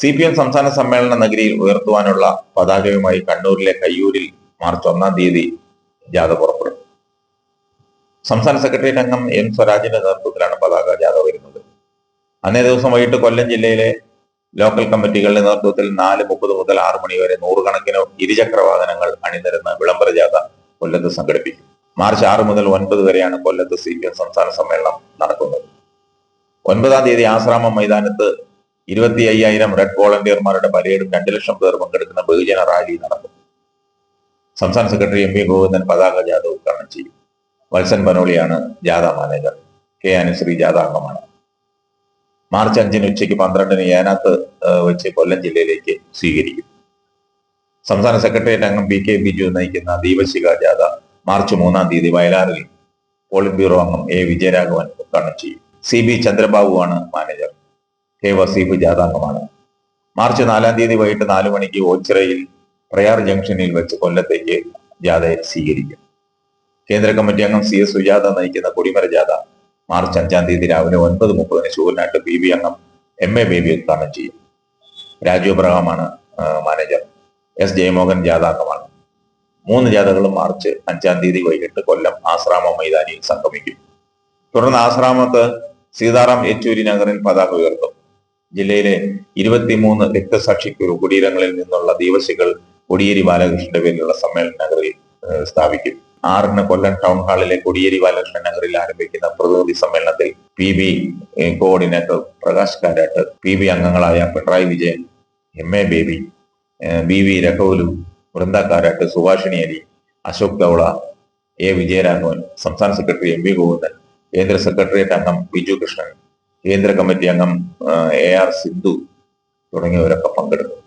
C P M സംസ്ഥാന സമ്മേളന നഗരിയിൽ ഉയർത്തുവാനുള്ള പതാകയുമായി കണ്ണൂരിലെ കയ്യൂരിൽ മാർച്ച് ഒന്നാം തീയതി ജാഥ പുറപ്പെടും. സംസ്ഥാന സെക്രട്ടേറിയറ്റ് അംഗം എം സ്വരാജിന്റെ നേതൃത്വത്തിലാണ് പതാക ജാഥ വരുന്നത്. അന്നേ ദിവസം വൈകിട്ട് കൊല്ലം ജില്ലയിലെ ലോക്കൽ കമ്മിറ്റികളുടെ നേതൃത്വത്തിൽ നാല് മുപ്പത് മുതൽ ആറ് മണി വരെ നൂറുകണക്കിന് ഇരുചക്ര വാഹനങ്ങൾ അണിനിരുന്ന വിളംബര ജാഥ കൊല്ലത്ത് സംഘടിപ്പിക്കും. മാർച്ച് ആറ് മുതൽ ഒൻപത് വരെയാണ് കൊല്ലത്ത് സി പി എം സംസ്ഥാന സമ്മേളനം നടക്കുന്നത്. ഒൻപതാം തീയതി ആശ്രാമം മൈതാനത്ത് ഇരുപത്തി അയ്യായിരം റെഡ് വോളണ്ടിയർമാരുടെ പരേഡും രണ്ട് ലക്ഷം പേർ പങ്കെടുക്കുന്ന ബഹുജന റാലി നടക്കും സംസ്ഥാന സെക്രട്ടറി എം പി ഗോവിന്ദൻ പതാക ജാഥ ഉദ്ഘാടനം ചെയ്യും. വത്സൻ പനോളിയാണ് ജാഥ മാനേജർ. കെ അനുശ്രീ ജാഥ അംഗമാണ്. മാർച്ച് അഞ്ചിന് ഉച്ചയ്ക്ക് പന്ത്രണ്ടിന് ഏനാത്ത് വെച്ച് കൊല്ലം ജില്ലയിലേക്ക് സ്വീകരിക്കും. സംസ്ഥാന സെക്രട്ടേറിയറ്റ് അംഗം പി കെ ബിജു നയിക്കുന്ന ദീപശിഖ ജാഥ മാർച്ച് മൂന്നാം തീയതി വയലാറിൽ പോളിറ്റ് ബ്യൂറോ അംഗം എ വിജയരാഘവൻ ഉദ്ഘാടനം ചെയ്യും. സി ബി ചന്ദ്രബാബുവാണ് മാനേജർ. കെ വസീഫ് ജാഥാംഗമാണ് മാർച്ച് നാലാം തീയതി വൈകിട്ട് നാലു മണിക്ക് ഓച്ചിറയിൽ പ്രയാർ ജംഗ്ഷനിൽ വെച്ച് കൊല്ലത്തേക്ക് ജാഥയെ സ്വീകരിക്കും. കേന്ദ്ര കമ്മിറ്റി അംഗം സി എസ് സുജാത നയിക്കുന്ന കൊടിമര ജാഥ മാർച്ച് അഞ്ചാം തീയതി രാവിലെ ഒൻപത് മുപ്പതിന് ശൂരനാട്ട് പി ബി അംഗം എം എ ബേബി ഉദ്ഘാടനം ചെയ്യും. രാജു അബ്രഹാമാണ് മാനേജർ. എസ് ജയമോഹൻ ജാഥാംഗമാണ് മൂന്ന് ജാഥകളും മാർച്ച് അഞ്ചാം തീയതി വൈകിട്ട് കൊല്ലം ആശ്രാമ മൈതാനിയിൽ സംഗമിക്കും. തുടർന്ന് ആശ്രാമത്ത് സീതാറാം യെച്ചൂരി നഗറിൽ പതാക ഉയർത്തും. ജില്ലയിലെ ഇരുപത്തിമൂന്ന് രക്തസാക്ഷി കുടീരങ്ങളിൽ നിന്നുള്ള ദിവസികൾ കൊടിയേരി ബാലകൃഷ്ണന്റെ പേരിലുള്ള സമ്മേളന നഗറിൽ സ്ഥാപിക്കും. ആറിന് കൊല്ലം ടൗൺ ഹാളിലെ കൊടിയേരി ബാലകൃഷ്ണൻ നഗറിൽ ആരംഭിക്കുന്ന പ്രതിനിധി സമ്മേളനത്തിൽ P B coordinator Prakash Karat P B അംഗങ്ങളായ Pinarayi Vijayan M A Baby B V രഘുലു Brinda Karat Subhashini Ali Ashok ഗൌള A Vijayaraghavan സംസ്ഥാന സെക്രട്ടറി എം വി ഗോവിന്ദൻ കേന്ദ്ര സെക്രട്ടേറിയറ്റ് അംഗം ബിജു കൃഷ്ണൻ കേന്ദ്ര കമ്മിറ്റി അംഗം എ ആർ സിന്ധു തുടങ്ങിയവരൊക്കെ പങ്കെടുക്കും.